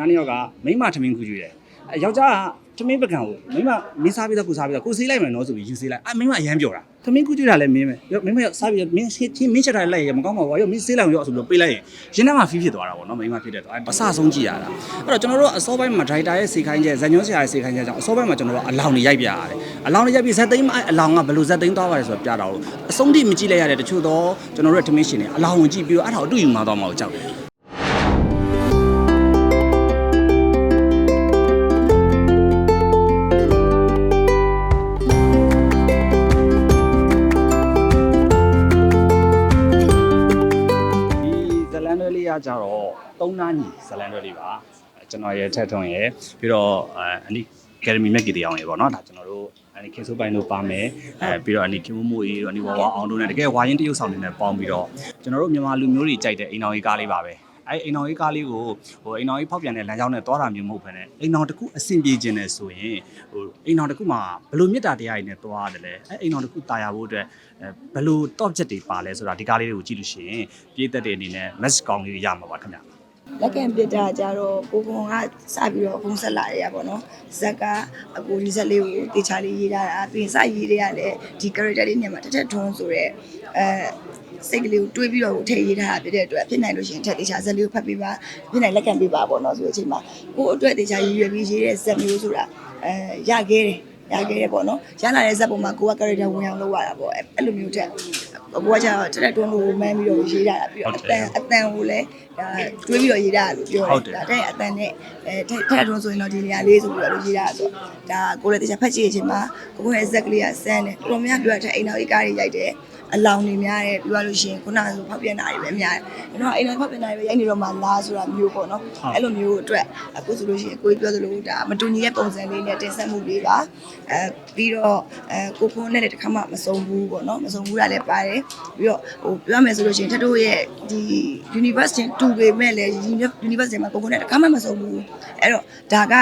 နားနှစ်ယောက်ကမိန်းမထမင်းကူးကြည့်တယ်အဲယောက်ျားကထမင်းပကံကိုမိန်းမမင်းစားပြီးတော့ကိုစားပြီးတော့ကိုစေးလိုက်မယ်နော်ဆိုပြီးယူစေးလိုက်အဲမိန်းမအရန်ပြောတာထမင်းကူးကြည့်တာလည်းမင်းပဲရောမိန်းမရောစားပြီးတော့မင်းချင်းမင်းချက်ထားလိုက်ရမကောင်းပါဘူးရောမင်းစေးလိုက်ရောဆိုပြီးတော့ပေးလိုက်ရင်ရင်းနှက်မှာဖီးဖြစ်သွားတာပေါ့နော်မိန်းမဖြစ်တဲ့တော့အဲအဆအဆုံးကြည့်ရတာအဲ့တော့ကျွန်တော်တို့အစောပိုင်းမှာဒရိုက်တာရဲ့စေခိုင်းချက်ဇန်ညွှန်းဆရာရဲ့စေခိုင်းချက်ကြောင့်အစောပိုင်းမှာကျွန်တော်တို့အလောင်းတွေရိုက်ပြရတယ်အလောင်းတွေရိုက်ပြီးဇက်သိမ်းမအလောင်းကဘယ်လိုဇက်သိမ်းသွားပါလဲဆိုတော့ပြတာလို့အဆုံးထိမကြည့်လိုက်ရတဲ့တချို့တော့ကျွန်တော်တို့ရဲ့ထမင်းရှင်တွေအလောင်းကိုကြည့်ပြီးတော့အဲ့ဒါကိုအတူယူမှာတော့မဟုတ်ကြောက်တယ် နာညီဇလန်တွဲလေးပါအဲကျွန်တော်ရဲ့ထက်ထုံးရဲ့ပြီးတော့အဲအနိအကယ်ဒမီမြက်ကြီးတရားအောင်ရေပေါ့နော်ဒါကျွန်တော်တို့အနိခေဆိုးပိုင်းတို့ပါမယ်အဲပြီးတော့အနိခင်မမိုးကြီးတို့အနိဝဝအောင်တို့နဲ့တကယ်ဝါရင်တရုပ်ဆောင်တွေနဲ့ပေါင်းပြီးတော့ကျွန်တော်တို့မြန်မာလူမျိုးတွေကြိုက်တဲ့အိမ်တော်ကြီးကားလေးပါပဲအဲအိမ်တော်ကြီးကားလေးကိုဟိုအိမ်တော်ကြီးဖောက်ပြန်တဲ့လမ်းကြောင်းနဲ့သွားတာမျိုးမဟုတ်ဘဲနဲ့အိမ်တော်တစ်ခုအဆင်ပြေခြင်းနဲ့ဆိုရင်ဟိုအိမ်တော်တစ်ခုမှာဘယ်လိုမေတ္တာတရားတွေနဲ့သွားရတယ်လဲအဲအိမ်တော်တစ်ခုတာယာဖို့အတွက်အဲဘယ်လို top ချက်တွေပါလဲဆိုတာဒီကားလေးတွေကိုကြည့်လို့ရှိရင်ပြည်သက်တဲ့အနေနဲ့ message ကောင်းလေးတွေရမှာပါခင်ဗျာ လက်ကံပစ်တာကြတော့ကိုကွန်ကစပြီးတော့ဖုံးဆက်လာရရပါတော့ဇက်ကအကိုလေးဆက်လေးကိုတေချာလေးရေးထားတာပြီးရင်စရေးတွေကလည်းဒီ character လေးညမှာတက်တက်ထွန်းဆိုတော့အဲစိတ်ကလေးကိုတွေးပြီးတော့ထည့်ရေးထားတာဖြစ်တဲ့အတွက်ဖြစ်နိုင်လို့ရှိရင်ထက်တေချာဇက်လေးကိုဖတ်ပေးပါဖြစ်နိုင်လက်ကံပေးပါပေါ့နော်ဆိုတဲ့အချိန်မှာကိုယ့်အတွက်တေချာရည်ရွယ်ပြီးရေးတဲ့ဇက်မျိုးဆိုတာအဲရခဲ့တယ် ရခဲ့တယ်ပေါ့နော်ရလာတဲ့ဇက်ပုံမှာကိုက character ဝင်အောင်လုပ်ရတာပေါ့အဲ့အဲ့လိုမျိုးတက်ကိုကကျတော့တက်တက်တွန်းလို့မန်းပြီးတော့ရေးတာပြီးတော့အတန်အတန်ကိုလည်းဒါတွေးပြီးတော့ရေးတာလို့ပြောဟုတ်တယ်ဒါတဲ့အတန်နဲ့အဲထက်ထက်တွန်းဆိုရင်တော့ဒီနေရာလေးဆိုပြီးတော့ရေးတာဆိုတော့ဒါကိုလည်းတေချာဖတ်ကြည့်ရချင်းမှာကိုကိုရဲ့ဇက်ကလေးကစမ်းတယ်တော်တော်များပြောတဲ့အိမ်တော်ကြီးကားတွေရိုက်တယ်အလောင်းတွေများတယ်ပြီးသွားလို့ရှိရင်ခုနကဆိုဖောက်ပြန်တာတွေပဲများတယ်ကျွန်တော်အိမ်တော်ဖောက်ပြန်တာတွေပဲရိုက်နေတော့မှလားဆိုတာမျိုးပေါ့နော်အဲ့လိုမျိုးအတွက်အခုဆိုလို့ရှိရင်ကိုကြီးပြောသလိုဒါမတူညီတဲ့ပုံစံလေးနဲ့တင်ဆက်မှုလေးပါ အဲပြီးတော့အဲကိုခွန်းနဲ့လည်းတစ်ခါမှမဆုံးဘူးပေါ့နော်မဆုံးဘူးတာလည်းပါတယ်ပြီးတော့ဟိုပြောမယ်ဆိုလို့ရှိရင်ထက်တို့ရဲ့ဒီ university တူပေမဲ့လည်း university မှာကိုခွန်းနဲ့တစ်ခါမှမဆုံးဘူးအဲ့တော့ဒါက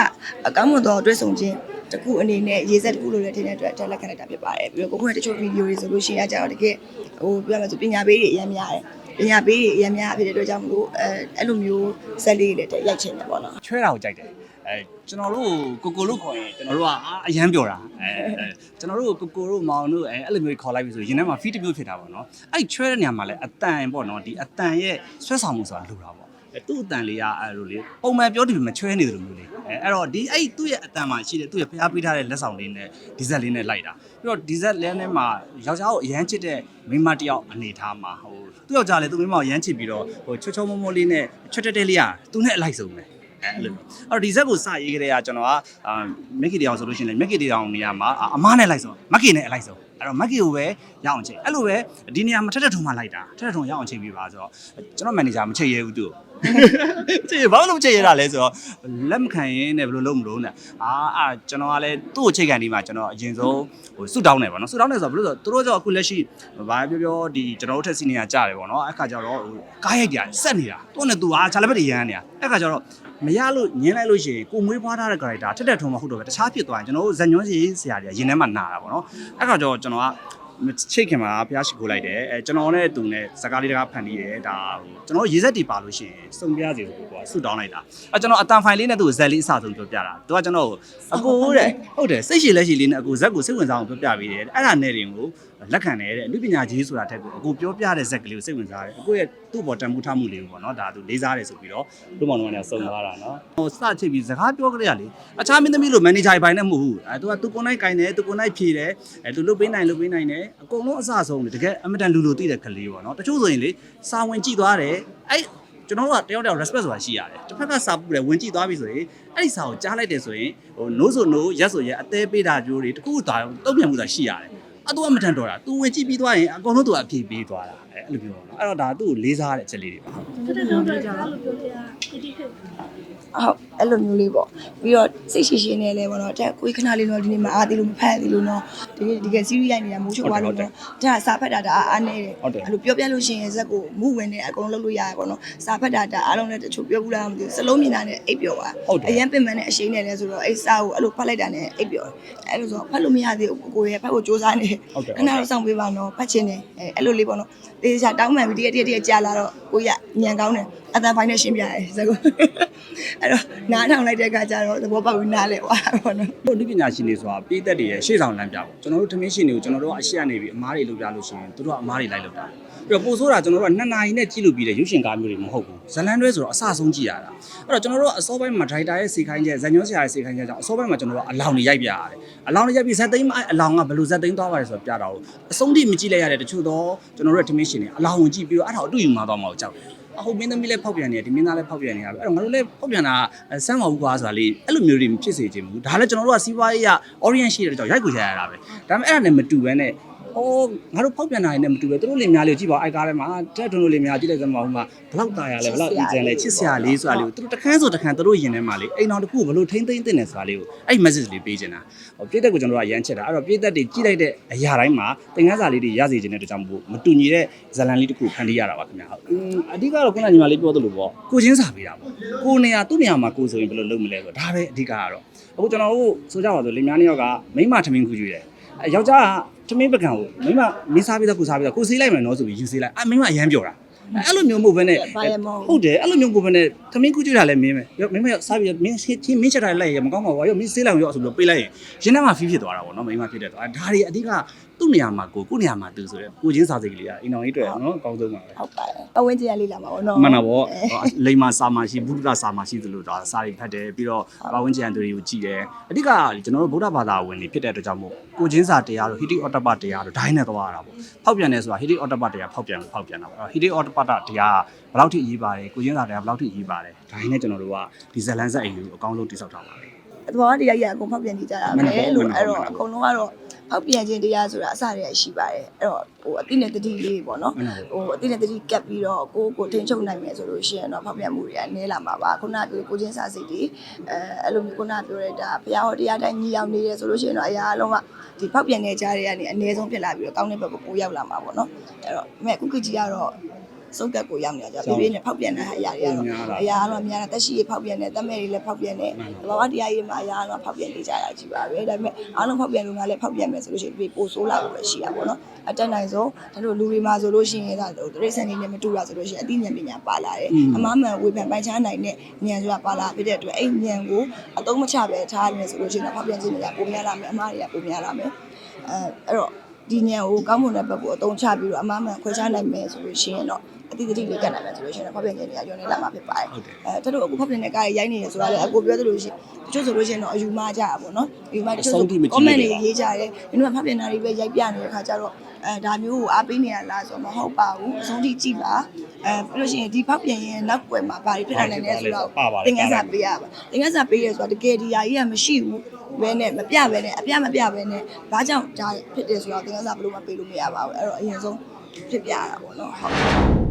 အကောင်းမွန်သောအတွက်ဆုံးချင်းတခုအနေနဲ့ရေးဆက်တခုလိုလည်းထင်တဲ့အတွက်တက်လက်ခံလိုက်တာဖြစ်ပါတယ်ပြီးတော့ကိုခွန်းရဲ့တချို့ဗီဒီယိုတွေဆိုလို့ရှိရင်အကြတော့တကယ်ဟိုပြောမယ်ဆိုပညာပေးတွေအများများတယ်ပညာပေးတွေအများများဖြစ်တဲ့အတွက်ကြောင့်မလို့အဲအဲ့လိုမျိုးဇက်လေးတွေလည်းတက်ရိုက်ချင်တယ်ပေါ့နော်ချွဲတာကိုကြိုက်တယ် အဲကျွန်တော်တို့ကိုကိုလို့ခေါ်ရင်ကျွန်တော်တို့ကအာအရန်ပြောတာအဲအဲကျွန်တော်တို့ကိုကိုတို့မောင်တို့အဲအဲ့လိုမျိုးခေါ်လိုက်ပြီဆိုရင်ရင်ထဲမှာ feed တစ်မျိုးဖြစ်တာပေါ့နော်အဲ့ချွဲတဲ့နေရာမှာလည်းအတန်ပေါ့နော်ဒီအတန်ရဲ့ဆွဲဆောင်မှုဆိုတာလိုတာပေါ့အဲသူ့အတန်လေးကအဲ့လိုလေပုံမှန်ပြောတယ်မချွဲနေတယ်လို့မျိုးလေအဲအဲ့တော့ဒီအဲ့သူ့ရဲ့အတန်မှာရှိတဲ့သူ့ရဲ့ဖျားပေးထားတဲ့လက်ဆောင်လေးနဲ့ဒီဇက်လေးနဲ့လိုက်တာပြီးတော့ဒီဇက်လဲနဲ့မှာယောက်ျားကိုအရန်ချစ်တဲ့မိန်းမတစ်ယောက်အနေထားမှာဟိုသူ့ယောက်ျားလည်းသူ့မိန်းမကိုရမ်းချစ်ပြီးတော့ဟိုချောချောမောမောလေးနဲ့ချွတ်တက်တက်လေးရသူနဲ့အလိုက်ဆုံးပဲ အဲ့လိုအဲ့တော့ဒီဇက်ကိုစရေးကြတဲ့ကကျွန်တော်ကအာမက်ကီတောင်ဆိုလို့ရှိရင်လည်းမက်ကီတောင်နေရာမှာအမားနဲ့လိုက်ဆုံးမက်ကီနဲ့အလိုက်ဆုံးအဲ့တော့မက်ကီကိုပဲရအောင်ချိန်အဲ့လိုပဲဒီနေရာမှာထက်ထက်ထုံမှလိုက်တာထက်ထက်ထုံရအောင်ချိန်ပြပါဆိုတော့ကျွန်တော်မန်နေဂျာမချိန်ရဘူးသူ့ကိုချိန်ဘာလို့မချိန်ရတာလဲဆိုတော့လက်မခံရင်လည်းဘယ်လိုလုပ်မလို့နဲ့အာအာကျွန်တော်ကလည်းသူ့ကိုချိန်ကန်ဒီမှာကျွန်တော်အရင်ဆုံးဟိုဆူတောင်းနေပါတော့ဆူတောင်းနေဆိုတော့ဘယ်လိုဆိုတော့သူတို့ကြောအခုလက်ရှိဘာပြောပြောဒီကျွန်တော်တို့ထက်စီနေရကြတယ်ပေါ့နော်အဲ့ခါကျတော့ဟိုကားရိုက်ကြဆက်နေတာသူ့နဲ့သူအားချာလက်ဘက်တွေရမ်းနေတာအဲ့ခါကျတော့ မရလို့ညင်းလိုက်လို့ရှိရင်ကိုမွေးဖွားထားတဲ့ character ထက်တက်ထုံမဟုတ်တော့ပဲတခြားဖြစ်သွားရင်ကျွန်တော်တို့ဇညွန်းစီဆရာတွေကရင်ထဲမှာနာတာပေါ့နော်အဲ့ခါကျတော့ကျွန်တော်ကချိတ်ခင်မှာဖျားရှိခိုးလိုက်တယ်အဲကျွန်တော်နဲ့သူနဲ့စကားလေးတကားဖန်တီးတယ်ဒါဟိုကျွန်တော်ရေစက်တီပါလို့ရှိရင်စုံပြစီကိုကွာဆူတောင်းလိုက်တာအဲကျွန်တော်အတန်ဖိုင်လေးနဲ့သူ့ကိုဇက်လေးအစဆုံးပြောပြတာသူကကျွန်တော်ကိုအကိုတဲ့ဟုတ်တယ်စိတ်ရှိလက်ရှိလေးနဲ့အကိုဇက်ကိုစိတ်ဝင်စားအောင်ပြောပြပေးတယ်အဲ့ဒါနဲ့တင်ကိုလက်ခံတယ်တဲ့အနုပညာကြီးဆိုတာထက်ကိုအကိုပြောပြတဲ့ဇက်ကလေးကိုစိတ်ဝင်စားတယ်အကိုရဲ့သူ့ဘော်တန်မှုထားမှုလေးကိုပေါ့နော်ဒါသူလေးစားတယ်ဆိုပြီးတော့လူမောင်တော်ကလည်းစုံသွားတာနော်ဟိုစချိတ်ပြီးစကားပြောကြရလေအခြားမင်းသမီးလိုမန်နေဂျာဘိုင်နဲ့မဟုတ်ဘူးအဲသူကသူကိုနိုင်ကင်တယ်သူကိုနိုင်ဖြေတယ်အဲသူလုတ်ပေးနိုင်လုတ်ပေးနိုင်တယ်အကုန်လုံးအစဆုံးတယ်တကယ်အမတန်လူလူသိတဲ့ကလေးပေါ့နော်တချို့ဆိုရင်လေစာဝင်ကြည့်သွားတယ်အဲ့ကျွန်တော်တို့ကတယောက်တယောက် respect ဆိုတာရှိရတယ်တစ်ဖက်ကစာပူတယ်ဝင်ကြည့်သွားပြီဆိုရင်အဲ့ဒီစာကိုကြားလိုက်တယ်ဆိုရင်ဟို no ဆို no yes ဆို yes အသေးပေးတာကြိုးတွေတခုတာတုံ့ပြန်မှုသာရှိရတယ် အတူကမထန်တော့တာ तू ဝင်ကြည့်ပြီးသွားရင်အကုန်လုံး तू အဖြေပေးသွားတာ အဲအဲ့လိုပြောတော့အဲ့တော့ဒါသူ့ကိုလေးစားတဲ့အချက်လေးတွေပါဟုတ်တက်တဲ့တော့ကြတော့ပြောပြတာတိတိဖြစ်ဟုတ်အဲ့လိုမျိုးလေးပေါ့ပြီးတော့စိတ်ရှိရှိနေလဲပေါ့နော်တက်ကိုယ်ခဏလေးတော့ဒီနေ့မအားသေးလို့မဖတ်သေးလို့နော်ဒီနေ့ဒီကစီးရီးရိုက်နေတာမိုးချုပ်သွားလို့နော်ဒါစာဖတ်တာဒါအားနေတယ်အဲ့လိုပြောပြလို့ရှိရင်ဇက်ကိုမူဝင်နေအကုန်လုံးလုပ်လို့ရတယ်ပေါ့နော်စာဖတ်တာဒါအားလုံးလည်းတချို့ပြောဘူးလားမသိဘူးစလုံးမြင်တာနဲ့အိပ်ပျော်သွားအရန်ပင်ပန်းနဲ့အရှိန်နဲ့လဲဆိုတော့အဲ့စာကိုအဲ့လိုဖတ်လိုက်တာနဲ့အိပ်ပျော်အဲ့လိုဆိုဖတ်လို့မရသေးဘူးကိုယ်ရဲ့ဖတ်ဖို့စူးစမ်းနေခဏတော့စောင့်ပေးပါနော်ဖတ်ချင်တယ်အဲ့လိုလေးပေါ့နော်တေးချာတောင်းမှန်ပြီးတရက်တရက်တရက်ကြာလာတော့ကိုရညံကောင်းတယ်အတန်ပိုင်းနဲ့ရှင်းပြရဲစကူအဲ့တော့နားထောင်လိုက်တဲ့အခါကျတော့သဘောပေါက်ပြီးနားလဲသွားတာပေါ့နော်တို့လူပညာရှင်တွေဆိုတာပြည်သက်တွေရဲ့ရှေ့ဆောင်လမ်းပြပေါ့ကျွန်တော်တို့ထမင်းရှင်တွေကိုကျွန်တော်တို့ကအရှက်နေပြီးအမားတွေလုပ်ပြလို့ရှိရင်တို့ကအမားတွေလိုက်လုပ်တာပြီးတော့ပို့ဆိုတာကျွန်တော်တို့ကနှစ်နာရီနဲ့ကြည့်လို့ပြီးတဲ့ရုပ်ရှင်ကားမျိုးတွေမဟုတ်ဘူးဇလန်တွဲဆိုတော့အစဆုံးကြည့်ရတာအဲ့တော့ကျွန်တော်တို့ကအစောပိုင်းမှာဒရိုက်တာရဲ့စေခိုင်းချက်ဇန်ညွှန်းဆရာရဲ့စေခိုင်းချက်ကြောင့်အစောပိုင်းမှာကျွန်တော်တို့ကအလောင်တွေရိုက်ပြရတယ်အလောင်တွေရိုက်ပြီးဇက်သိမ်းမအလောင်ကဘယ်လိုဇက်သိမ်းသွားပါလဲဆိုတော့ပြတာကိုအဆုံးထိမကြည့်လိုက်ရတဲ့တချို့တော့ကျွန်တော်တို့ရဲ့ထမင်းရှင်တွေအလောင်ဝင်ကြည့်ပြီးတော့အဲ့ဒါကိုအတူယူမှာတော့မဟုတ်ကြောက်တယ်အဟုတ်မင်းသမီးလည်းဖောက်ပြန်နေတယ်ဒီမင်းသားလည်းဖောက်ပြန်နေရပဲအဲ့တော့ငါတို့လည်းဖောက်ပြန်တာဆမ်းမဟုတ်ကွာဆိုတာလေအဲ့လိုမျိုးတွေမဖြစ်စေချင်ဘူးဒါလည်းကျွန်တော်တို့ကစီးပွားရေးရ orient ရှိတဲ့ကြောင့်ရိုက်ကိုရိုက်ရတာပဲဒါပေမဲ့အဲ့ဒါနဲ့မတူဘဲနဲ့ ဟိုငါတို့ဖောက်ပြန်တာနဲ့မတူပဲသူတို့လင်များလေးကိုကြည့်ပါအိုက်ကားထဲမှာတက်ထွန်းတို့လင်များကြည့်လိုက်စမ်းပါဦးမှာဘလောက်ตายရလဲဘလောက်အီဂျန်လဲချစ်စရာလေးဆိုတာလေးကိုသူတို့တခန်းဆိုတခန်းသူတို့ယင်ထဲမှာလေအိမ်တော်တစ်ခုကိုဘလို့ထိမ့်သိမ့်တင်နေဆိုတာလေးကိုအဲ့ message လေးပေးချင်တာဟိုပြည်သက်ကိုကျွန်တော်တို့ကရမ်းချက်တာအဲ့တော့ပြည်သက်တွေကြည့်လိုက်တဲ့အရာတိုင်းမှာသင်ခန်းစာလေးတွေရစေချင်တဲ့အတွက်ကြောင့်မို့မတူညီတဲ့ဇလန်လေးတစ်ခုဖန်တီးရတာပါခင်ဗျာအင်းအဓိကတော့ခုနကညီမလေးပြောသလိုပေါ့ကိုချင်းစာပေးတာပေါ့ကိုနေရာသူ့နေရာမှာကိုဆိုရင်ဘယ်လိုလုပ်မလဲဆိုတော့ဒါပဲအဓိကကတော့အခုကျွန်တော်တို့ဆိုကြပါဆိုလင်များနှစ်ယောက်ကမိမထမင်းခူးကျွေးတယ် အဲ ယောက်ျားကသမင်းပကံကိုမိမမင်းစားပြီးတော့ကိုစားပြီးတော့ကိုစေးလိုက်မယ်နော်ဆိုပြီးယူစေးလိုက်အဲမိမအရမ်းပြောတာအဲအဲ့လိုမျိုးမဟုတ်ဘဲနဲ့ဘာလဲမဟုတ်ဟုတ်တယ်အဲ့လိုမျိုးကိုဘဲနဲ့သမင်းကူးကြွတာလည်းမင်းပဲရောမိမရောစားပြီးတော့မင်းချင်းမင်းချက်တာလိုက်ရမကောင်းပါဘူးရောမင်းစေးလိုက်ရောဆိုပြီးတော့ပေးလိုက်ရင်ရင်းနှမှာဖီးဖြစ်သွားတာပေါ့နော်မိမဖြစ်တဲ့တော့အဲဒါတွေအဓိကသူ့နေရာမှာကိုကိုနေရာမှာသူဆိုရဲကိုချင်းစားစိတ်ကလေးကအိမ်တော်ကြီးတွေ့နော်အကောင်းဆုံးပါပဲဟုတ်ပါတယ်ပဝင်းကျင်ရလေးလာမှာပေါ့နော်မှန်တာပေါ့လိမ္မာစာမရှိဘုဒ္ဓစာမရှိသလိုဒါစာတွေဖတ်တယ်ပြီးတော့ဘာဝန်းကျင်အတူတွေကိုကြည့်တယ်အဓိကကျွန်တော်တို့ဗုဒ္ဓဘာသာဝင်တွေဖြစ်တဲ့အတွက်ကြောင့်မို့ကိုချင်းစာတရားတို့ဟိတိအော်တပတရားတို့ဒိုင်းနဲ့သွားရတာပေါ့ဖောက်ပြန်တယ်ဆိုတာဟိတိအော်တပတရားဖောက်ပြန်လို့ဖောက်ပြန်တာပေါ့ဟိတိအော်တပတရားကဘယ်လောက်ထိအရေးပါတယ်ကိုချင်းစာတရားဘယ်လောက်ထိအရေးပါတယ်ဒိုင်းနဲ့ကျွန်တော်တို့ကဒီဇလန်ဆက်အိမ်ကိုအကောင်းဆုံးတိစောက်ထားပါတယ်သဘောတရားကြီးအကုန်ဖောက်ပြန်နေကြတာမှန်ပဲပါလို့မှန်ပါအဲ့တော့မှန်ပါအကုန်လုံးကတော့ ဖောက်ပြန်ခြင်းတရားဆိုတာအစတည်းကရှိပါတယ်အဲ့တော့ဟိုအတိနဲ့တတိလေးပေါ့နော်မှန်ပါဟိုအတိနဲ့တတိကပ်ပြီးတော့ကိုယ့်ကိုထိန်းချုပ်နိုင်မယ်ဆိုလို့ရှိရင်တော့ဖောက်ပြန်မှုတွေကနည်းလာမှာပါခုနကပြောကိုချင်းစားစိတ်တွေအဲအဲ့လိုမျိုးခုနကပြောရတာဘုရားဟောတရားတိုင်းညီအောင်နေတယ်ဆိုလို့ရှိရင်တော့အရာအလုံးကဒီဖောက်ပြန်တဲ့ကြားတွေကနေအနည်းဆုံးဖြစ်လာပြီးတော့ကောင်းတဲ့ဘက်ကိုပိုရောက်လာမှာပေါ့နော်အဲ့တော့မဲ့ခုခေတ်ကြီးကတော့ စုပ်ကတ်ကိုရောက်နေကြပြပြနဲ့ဖောက်ပြန်တဲ့အရာတွေကတော့အရာကတော့များတာတက်ရှိရဖောက်ပြန်တယ်တက်မဲ့တွေလည်းဖောက်ပြန်တယ်ဘာဝတရားရေးမှာအရာကတော့ဖောက်ပြန်နေကြတာကြီးပါပဲဒါပေမဲ့အားလုံးဖောက်ပြန်လို့ငါလည်းဖောက်ပြန်မယ်ဆိုလို့ရှိရင်ဒီပိုဆိုးလာဖို့ပဲရှိတာပေါ့နော်အတက်နိုင်ဆုံးဒါတို့လူတွေမှာဆိုလို့ရှိရင်ဒါတရိတ်ဆန်နေနဲ့မတူတာဆိုလို့ရှိရင်အသိဉာဏ်ပညာပါလာတယ်အမားမှန်ဝေဖန်ပိုင်ချနိုင်တဲ့ဉာဏ်ဆိုတာပါလာဖြစ်တဲ့အတွက်အဲ့ဉာဏ်ကိုအသုံးမချပဲထားရမယ်ဆိုလို့ရှိရင်တော့ဖောက်ပြန်ခြင်းတွေကပုံများလာမယ်အမားတွေကပုံများလာမယ်အဲအဲ့တော့ဒီဉာဏ်ကိုကောင်းမွန်တဲ့ဘက်ကိုအသုံးချပြီးတော့အမားမှန်ခွဲခြားနိုင်မယ်ဆိုလို့ရှိရင်တော့ အတိအတိလေးကတ်နိုင်မယ်ဆိုလို့ရှိရင်တော့ဖောက်ပြန်ခြင်းတွေကညွန်နေလာမှာဖြစ်ပါတယ်ဟုတ်တယ်အဲတတို့အခုဖောက်ပြန်တဲ့ကားရိုက်နေတယ်ဆိုတာလည်းအကိုပြောသလိုရှိတချို့ဆိုလို့ရှိရင်တော့အယူမကြတာပေါ့နော်အယူမတချို့ဆို comment တွေရေးကြတယ်ဒီလိုဖောက်ပြန်တာတွေပဲရိုက်ပြနေတဲ့ခါကျတော့အဲဒါမျိုးကိုအားပေးနေရလားဆိုတော့မဟုတ်ပါဘူးအဆုံးထိကြည့်ပါအဲပြီးလို့ရှိရင်ဒီဖောက်ပြန်ရင်နောက်ွယ်မှာဘာတွေဖြစ်နိုင်လဲဆိုတော့သင်ခန်းစာပေးရပါသင်ခန်းစာပေးရဆိုတော့တကယ်ဒီယာကြီးကမရှိဘူးဘဲနဲ့မပြဘဲနဲ့အပြမပြဘဲနဲ့ဘာကြောင့်ဒါဖြစ်တယ်ဆိုတော့သင်ခန်းစာဘယ်လိုမှပေးလို့မရပါဘူးအဲ့တော့အရင်ဆုံးဖြစ်ပြရတာပေါ့နော်ဟုတ်